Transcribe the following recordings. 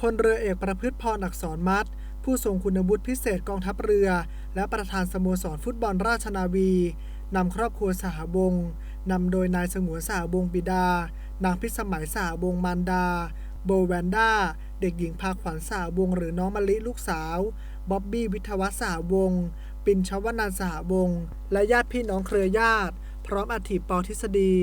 พลเรือเอกประพฤติพรอักษรมัดผู้ทรงคุณวุฒิพิเศษกองทัพเรือ และประธานสโมสรฟุตบอลราชนาวี นำครอบครัวสหวงศ์นำโดยนายสงวนสหวงศ์บิดา นางพิสมัยสหวงศ์มารดา โบแวนด้า เด็กหญิงพาขวัญสหวงศ์หรือน้องมะลิลูกสาว บ๊อบบี้วิทวัฒสหวงศ์ปินชวนันสหวงศ์และญาติพี่น้องเครือญาติ พร้อมอาถิปอทฤษฎี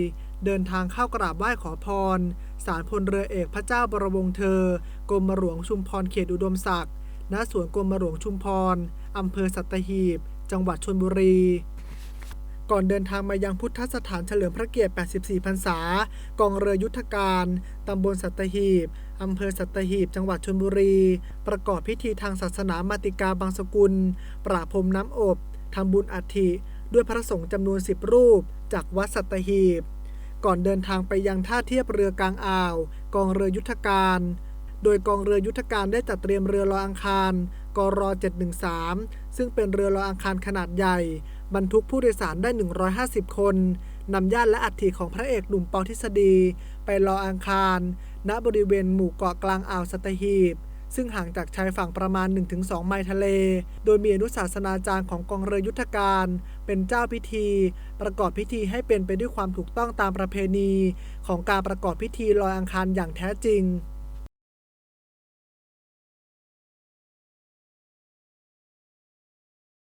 เดินทางเข้ากราบไหว้ขอพร ศาลพลเรือเอกพระเจ้าบรวงศ์เธอกรมหลวงชุมพรเขตอุดมศักดิ์ณสวนกรมหลวงชุมพรอำเภอสัตหีบ จังหวัดชลบุรี ก่อนเดินทางมายังพุทธสถานเฉลิมพระเกียรติ 84 พรรษากองเรือยุทธการตำบลสัตหีบอำเภอสัตหีบ จังหวัดชลบุรี ประกอบพิธีทางศาสนามาติกาบางสกุล ปราพรมน้ำอบทำบุญอัฐิด้วยพระสงฆ์จำนวน 10 รูป จากวัดสัตหีบ ก่อนเดินทางไปยังท่าเทียบเรือกลางอ่าว กองเรือยุทธการ โดยกองเรือยุทธการได้จัดเตรียมเรือรออังคารกร713 ซึ่งเป็นเรือรออังคารขนาดใหญ่ บรรทุกผู้โดยสารได้ 150 คนนำญาติและอัฐิของพระเอกหนุ่มปอทฤษฎี ไปรออังคาร ณบริเวณหมู่เกาะกลางอ่าวสัตหีบ ซึ่งห่างจากชายฝั่งประมาณ 1-2 ไมล์ทะเล โดยมีอนุศาสนาจารย์ของกองเรือยุทธการ เป็นเจ้าพิธี ประกอบพิธีให้เป็นไปด้วยความถูกต้องตามประเพณี ของการประกอบพิธีลอยอังคารอย่างแท้จริง